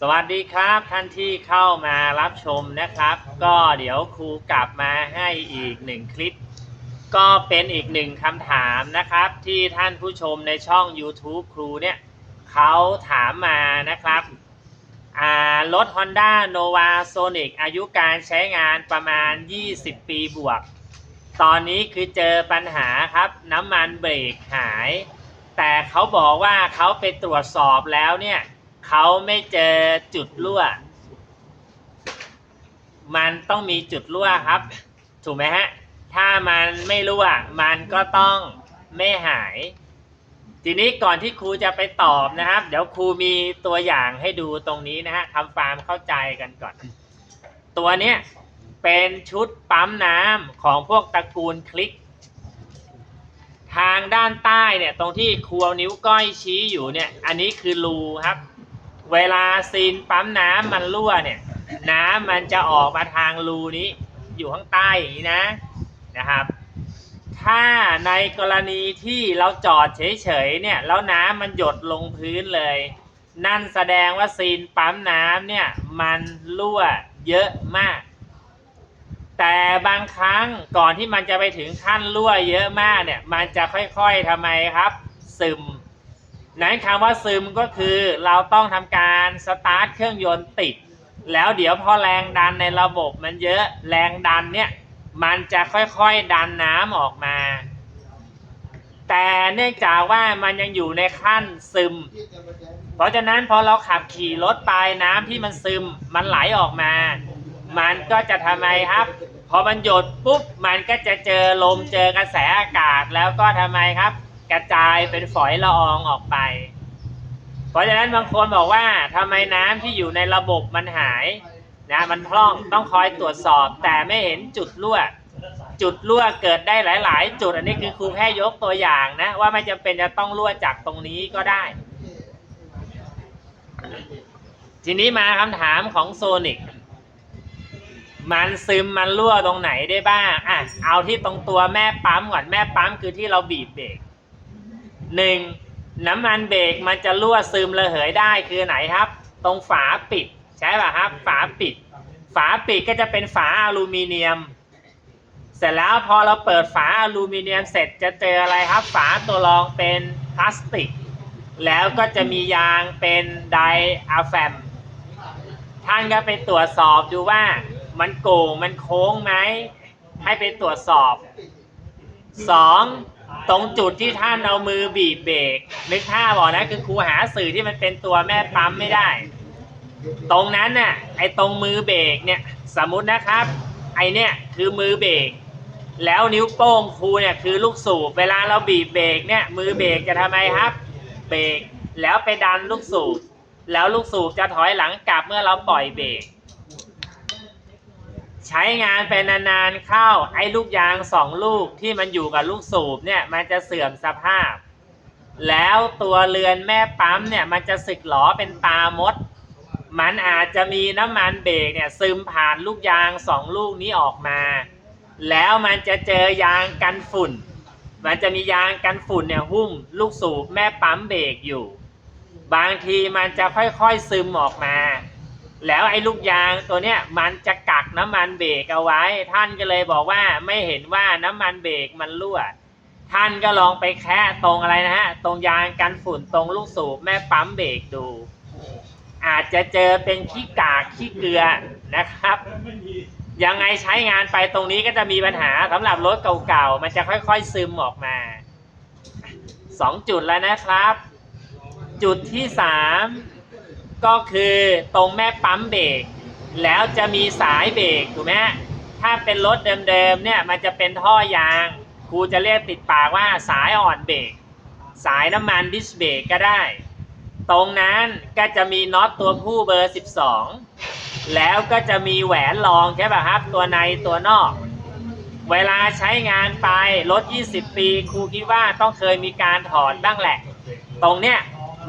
สวัสดีครับท่านที่เข้ามารับชมนะครับ ก็เดี๋ยวครูกลับมาให้อีกหนึ่งคลิป ก็เป็นอีกหนึ่งคำถามนะครับ ที่ท่านผู้ชมในช่อง YouTube ครูเนี่ยเขาถามมานะครับรถ Honda Nova Sonic อายุการใช้งานประมาณ 20 ปีบวก ตอนนี้คือเจอปัญหาครับน้ำมันเบรกหาย แต่เขาบอกว่าเขาไปตรวจสอบแล้วเนี่ย เขาไม่เจอจุดรั่ว มันต้องมีจุดรั่วครับ ถูกไหมฮะ ถ้ามันไม่รั่ว มันก็ต้องไม่หาย ทีนี้ก่อนที่ครูจะไปตอบนะครับ เดี๋ยวครูมีตัวอย่างให้ดูตรงนี้นะฮะทำความเข้าใจกันก่อน ตัวเนี้ยเป็นชุดปั๊มน้ำของพวกตระกูลคลิก ทางด้านใต้เนี่ยตรงที่ครูเอานิ้วก้อยชี้อยู่เนี่ย อันนี้คือรูครับ เวลาซีนปั๊มน้ำมันรั่วเนี่ย น้ำมันจะออกมาทางรูนี้อยู่ข้างใต้อย่างนี้นะนะครับ ถ้าในกรณีที่เราจอดเฉยๆเนี่ยแล้วน้ำมันหยดลงพื้นเลย นั่นแสดงว่าซีนปั๊มน้ำเนี่ยมันรั่วเยอะมาก แต่บางครั้งก่อนที่มันจะไปถึงขั้นรั่วเยอะมากเนี่ยมันจะค่อยๆทำไมครับ ซึม นั้นคำว่าซึมก็คือเราต้องทำการสตาร์ทเครื่องยนต์ติด แล้วเดี๋ยวพอแรงดันในระบบมันเยอะแรงดันเนี่ยมันจะค่อยๆดันน้ำออกมา แต่เนื่องจากว่ามันยังอยู่ในขั้นซึม เพราะฉะนั้นพอเราขับขี่รถไปน้ำที่มันซึมมันไหลออกมา มันก็จะทำไมครับพอมันหยดปุ๊บมันก็จะเจอลมเจอกระแสอากาศแล้วก็ทำไมครับ กระจายเป็นฝอยละอองออกไป เพราะฉะนั้นบางคนบอกว่าทำไมน้ำที่อยู่ในระบบมันหายนะมันพร่องต้องคอยตรวจสอบ แต่ไม่เห็นจุดรั่ว จุดรั่วเกิดได้หลาย ๆ จุดอันนี้คือครูแค่ยกตัวอย่างนะ ว่าไม่จำเป็นจะต้องรั่วจากตรงนี้ก็ได้ ทีนี้มาคำถามของโซนิกมันซึมมันรั่วตรงไหนได้บ้างอะเอาที่ตรงตัวแม่ปั๊มก่อนแม่ปั๊มคือที่เราบีบเบรก หนึ่งน้ำมันเบรกมันจะรั่วซึมระเหยได้คือไหนครับ ตรงฝาปิด ใช่ป่ะครับ ฝาปิด ฝาปิดก็จะเป็นฝาอลูมิเนียม เสร็จแล้วพอเราเปิดฝาอลูมิเนียมเสร็จจะเจออะไรครับ ฝาตัวรองเป็นพลาสติก แล้วก็จะมียางเป็นไดอะแฟมท่านก็ไปตรวจสอบดูว่ามันโก่งมันโค้งไหมให้ไปตรวจสอบสอง ตรงจุดที่ท่านเอามือบีบเบรกนึกท่าบอกนะ คือครูหาสื่อที่มันเป็นตัวแม่ปั๊มไม่ได้ ตรงนั้นน่ะไอ้ตรงมือเบรกเนี่ยสมมุตินะครับ ไอเนี่ยคือมือเบรกแล้วนิ้วโป้งครูเนี่ยคือลูกสูบเวลาเราบีบเบรกเนี่ยมือเบรกจะทำไมครับ เบรกแล้วไปดันลูกสูบแล้วลูกสูบจะถอยหลังกลับเมื่อเราปล่อยเบรก ใช้งานไปนานๆเข้าไอ้ลูกยางสองลูกที่มันอยู่กับลูกสูบเนี่ยมันจะเสื่อมสภาพ แล้วตัวเรือนแม่ปั๊มเนี่ยมันจะสึกหลอเป็นตามด มันอาจจะมีน้ำมันเบรกเนี่ยซึมผ่านลูกยางสองลูกนี้ออกมา แล้วมันจะเจอยางกันฝุ่น มันจะมียางกันฝุ่นเนี่ยหุ้มลูกสูบแม่ปั๊มเบรกอยู่ บางทีมันจะค่อยๆซึมออกมา แล้วไอ้ลูกยางตัวเนี้ยมันจะกักน้ำมันเบรกเอาไว้ ท่านก็เลยบอกว่าไม่เห็นว่าน้ำมันเบรกมันรั่ว ท่านก็ลองไปแคะตรงอะไรนะฮะ ตรงยางกันฝุ่นตรงลูกสูบแม่ปั๊มเบรกดู อาจจะเจอเป็นขี้กากขี้เกลือนะครับ ยังไงใช้งานไปตรงนี้ก็จะมีปัญหาสำหรับรถเก่าๆ มันจะค่อยๆซึมออกมาสองจุดแล้วนะครับ จุดที่สาม ก็คือตรงแม่ปั๊มเบรกแล้วจะมีสายเบรกถูกไหมถ้าเป็นรถเดิมๆเนี่ยมันจะเป็นท่อยางครูจะเรียกติดปากว่าสายอ่อนเบรกสายน้ำมันดิสเบรกก็ได้ ตรงนั้นก็จะมีน็อตตัวผู้เบอร์ 12 แล้วก็จะมีแหวนรองใช่ป่ะครับ ตัวในตัวนอก เวลาใช้งานไปรถ 20 ปีครูคิดว่าต้องเคยมีการถอดบ้างแหละ ตรงเนี้ย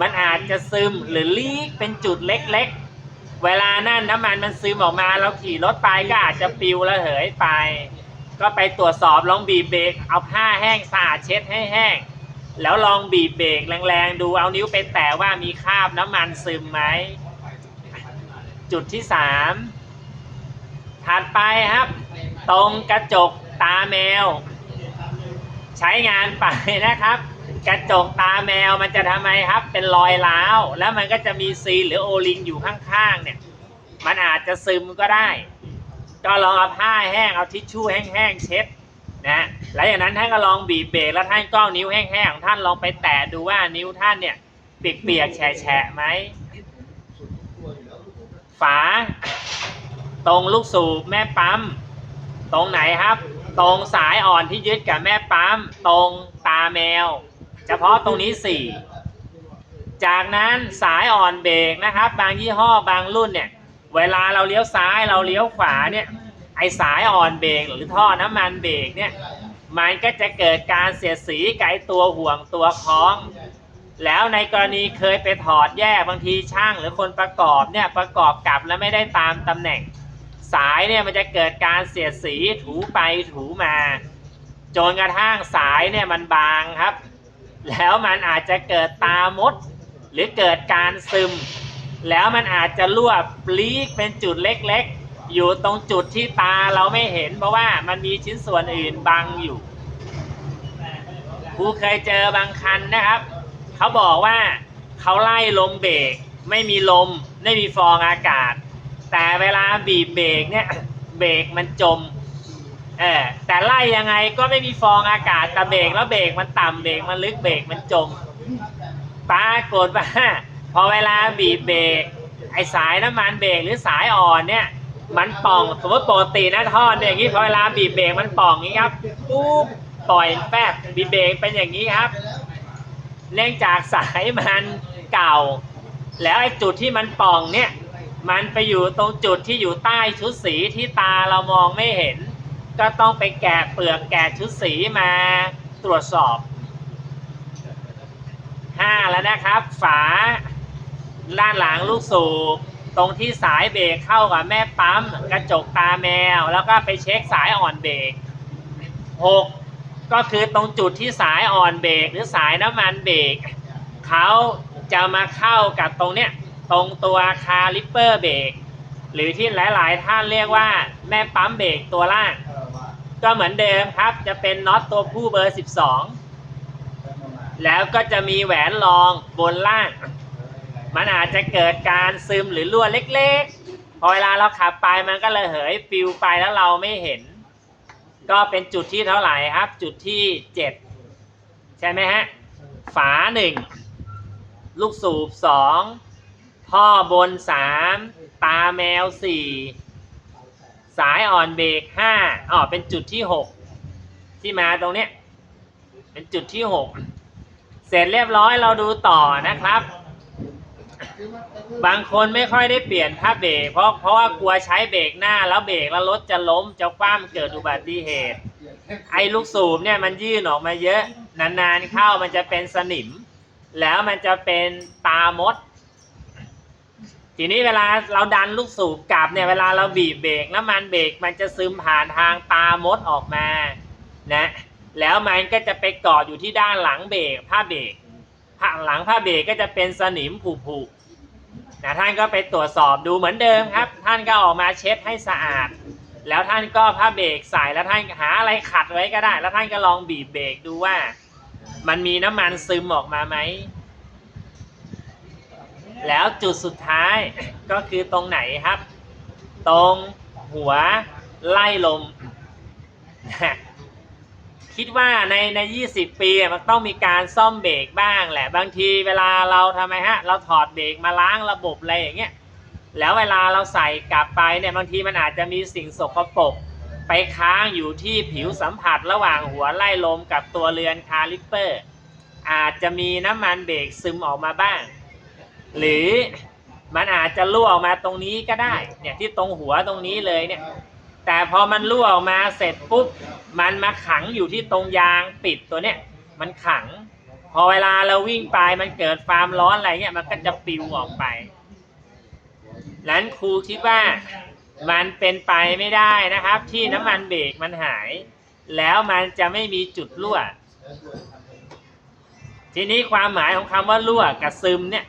มันอาจจะซึมหรือลีกเป็นจุดเล็กๆ เวลานั่นน้ำมันมันซึมออกมาเราขี่รถไปก็อาจจะปิวระเหยไป ก็ไปตรวจสอบลองบีบเบรกเอาผ้าแห้งสะอาดเช็ดให้แห้ง แล้วลองบีบเบรกแรงๆดูเอานิ้วไปแตะว่ามีคราบน้ำมันซึมไหมจุดที่สามถัดไปครับ ตรงกระจกตาแมว ใช้งานไปนะครับ กระจกตาแมวมันจะทำไมครับ เป็นรอยร้าว แล้วมันก็จะมีซีหรือโอลิงอยู่ข้างๆเนี่ย มันอาจจะซึมก็ได้ ก็ลองเอาผ้าแห้งเอาทิชชู่แห้งๆเช็ดนะแล้วอย่างนั้นท่านก็ลองบีบเบรกแล้วท่านก็เอานิ้วแห้งๆของท่านลองไปแตะดูว่านิ้วท่านเนี่ยเปียกๆแฉะๆไหมฝา ตรงลูกสูบแม่ปั๊ม ตรงไหนครับ ตรงสายอ่อนที่ยึดกับแม่ปั๊ม ตรงตาแมว เฉพาะตรงนี้สี่จากนั้นสายอ่อนเบรกนะครับ บางยี่ห้อบางรุ่นเนี่ย เวลาเราเลี้ยวซ้ายเราเลี้ยวขวาเนี่ยไอสายอ่อนเบรกหรือท่อน้ำมันเบรกเนี่ยมันก็จะเกิดการเสียดสีกับไอตัวห่วงตัวคล้อง แล้วในกรณีเคยไปถอดแยกบางทีช่างหรือคนประกอบเนี่ยประกอบกลับแล้วไม่ได้ตามตำแหน่ง สายเนี่ยมันจะเกิดการเสียดสีถูไปถูมา จนกระทั่งสายเนี่ยมันบางครับ แล้วมันอาจจะเกิดตามด หรือเกิดการซึม แล้วมันอาจจะรั่วปลีกเป็นจุดเล็กๆ อยู่ตรงจุดที่ตาเราไม่เห็น เพราะว่ามันมีชิ้นส่วนอื่นบังอยู่ครูเคยเจอบางคันนะครับ เขาบอกว่าเขาไล่ลมเบรกไม่มีลม ไม่มีฟองอากาศ แต่เวลาบีบเบรกเนี่ยเบรกมันจม เออแต่ไล่ยังไงก็ไม่มีฟองอากาศแต่เบรกแล้วเบรกมันต่ำเบรกมันลึกเบรกมันจมปรากฏว่าพอเวลาบีบเบรกไอสายน้ำมันเบรกหรือสายอ่อนเนี่ย มันป่องสมมติปกตินะท่อเนี่ยอย่างนี้พอเวลาบีบเบรกมันป่องอย่างนี้ครับปุ๊บปล่อยแป๊บบีบเบรกเป็นอย่างนี้ครับเนื่องจากสายมันเก่า แล้วไอ้จุดที่มันป่องเนี่ย มันไปอยู่ตรงจุดที่อยู่ใต้ชุดสีที่ตาเรามองไม่เห็น ก็ต้องไปแกะเปลือกแกะชุดสีมาตรวจสอบห้าแล้วนะครับ ฝาด้านหลังลูกสูบตรงที่สายเบรกเข้ากับแม่ปั๊ม กระจกตาแมว แล้วก็ไปเช็คสายอ่อนเบรกหกก็คือตรงจุดที่สายอ่อนเบรกหรือสายน้ำมันเบรกเขาจะมาเข้ากับตรงเนี้ยตรงตัวคาลิปเปอร์เบรกหรือที่หลาย ๆ ท่านเรียกว่าแม่ปั๊มเบรกตัวล่าง ก็เหมือนเดิมครับจะเป็นน็อตตัวผู้เบอร์ 12 แล้วก็จะมีแหวนรองบนล่าง มันอาจจะเกิดการซึมหรือรั่วเล็กๆ พอเวลาเราขับไปมันก็เลยเหยปิวไปแล้วเราไม่เห็น ก็เป็นจุดที่เท่าไหร่ครับ จุดที่ 7 ใช่ไหมฮะ ฝา 1 ลูกสูบ2ท่อบน 3 ตาแมว 4 สายอ่อนเบรก5อ๋อเป็นจุดที่6ที่มาตรงเนี้ยเป็นจุดที่6เสร็จเรียบร้อยเราดูต่อนะครับ บางคนไม่ค่อยได้เปลี่ยนผ้าเบรกเพราะเพราะว่ากลัวใช้เบรกหน้าแล้วเบรกแล้วรถจะล้มจะคว่ำเกิดอุบัติเหตุ ไอ้ลูกสูบเนี่ยมันยื่นออกมาเยอะ นานๆเข้ามันจะเป็นสนิม แล้วมันจะเป็นตามด ทีนี้เวลาเราดันลูกสูบกลับเนี่ยเวลาเราบีบเบรกน้ำมันเบรกมันจะซึมผ่านทางตามดออกมานะแล้วมันก็จะไปเกาะอยู่ที่ด้านหลังเบรกผ้าเบรกผ้าหลังผ้าเบรกก็จะเป็นสนิมผุๆนะท่านก็ไปตรวจสอบดูเหมือนเดิมครับ ท่านก็ออกมาเช็ดให้สะอาด แล้วท่านก็ผ้าเบรกใส่แล้วท่านหาอะไรขัดไว้ก็ได้ แล้วท่านก็ลองบีบเบรกดูว่า มันมีน้ำมันซึมออกมาไหม แล้วจุดสุดท้ายก็คือตรงไหนครับ ตรงหัวไล่ลม คิดว่าในใน 20 ปีมันต้องมีการซ่อมเบรกบ้างแหละ บางทีเวลาเราทำไมฮะ เราถอดเบรกมาล้างระบบอะไรอย่างเงี้ย แล้วเวลาเราใส่กลับไปเนี่ยบางทีมันอาจจะมีสิ่งสกปรกไปค้างอยู่ที่ผิวสัมผัสระหว่างหัวไล่ลมกับตัวเรือนคาลิปเปอร์ อาจจะมีน้ำมันเบรกซึมออกมาบ้าง หรือมันอาจจะรั่วออกมาตรงนี้ก็ได้ เนี่ยที่ตรงหัวตรงนี้เลยเนี่ย แต่พอมันรั่วออกมาเสร็จปุ๊บ มันมาขังอยู่ที่ตรงยางปิดตัวเนี้ย มันขัง พอเวลาเราวิ่งไปมันเกิดความร้อนอะไรเงี้ยมันก็จะปิวออกไปนั้นครูคิดว่ามันเป็นไปไม่ได้นะครับ ที่น้ำมันเบรกมันหาย แล้วมันจะไม่มีจุดรั่ว ทีนี้ความหมายของคำว่ารั่วกับซึมเนี่ย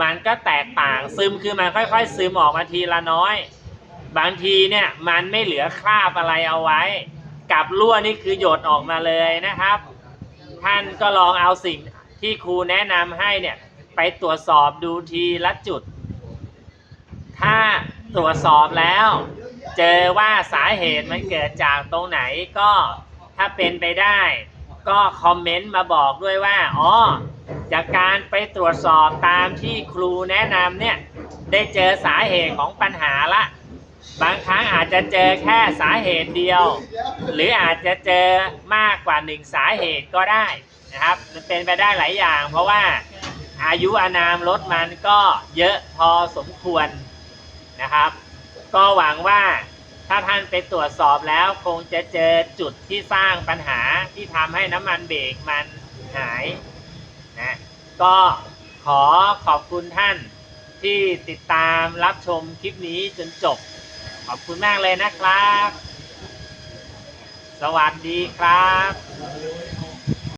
มันก็แตกต่างซึมคือมันค่อยๆ ซึมออกมาทีละน้อย บางทีเนี่ยมันไม่เหลือคราบอะไรเอาไว้ กับรั่วนี่คือหยดออกมาเลยนะครับ ท่านก็ลองเอาสิ่งที่ครูแนะนำให้เนี่ยไปตรวจสอบดูทีละจุด ถ้าตรวจสอบแล้ว เจอว่าสาเหตุมันเกิดจากตรงไหนก็ถ้าเป็นไปได้ ก็คอมเมนต์มาบอกด้วยว่า อ๋อ จากการไปตรวจสอบตามที่ครูแนะนำเนี่ยได้เจอสาเหตุของปัญหาละ บางครั้งอาจจะเจอแค่สาเหตุเดียว หรืออาจจะเจอมากกว่าหนึ่งสาเหตุก็ได้นะครับมันเป็นไปได้หลายอย่าง เพราะว่าอายุอานามรถมันก็เยอะพอสมควรนะครับ ก็หวังว่าถ้าท่านไปตรวจสอบแล้วคงจะเจอจุดที่สร้างปัญหาที่ทำให้น้ำมันเบรกมันหาย นะก็ขอขอบคุณท่านที่ติดตามรับชมคลิปนี้จนจบ ขอบคุณมากเลยนะครับ สวัสดีครับ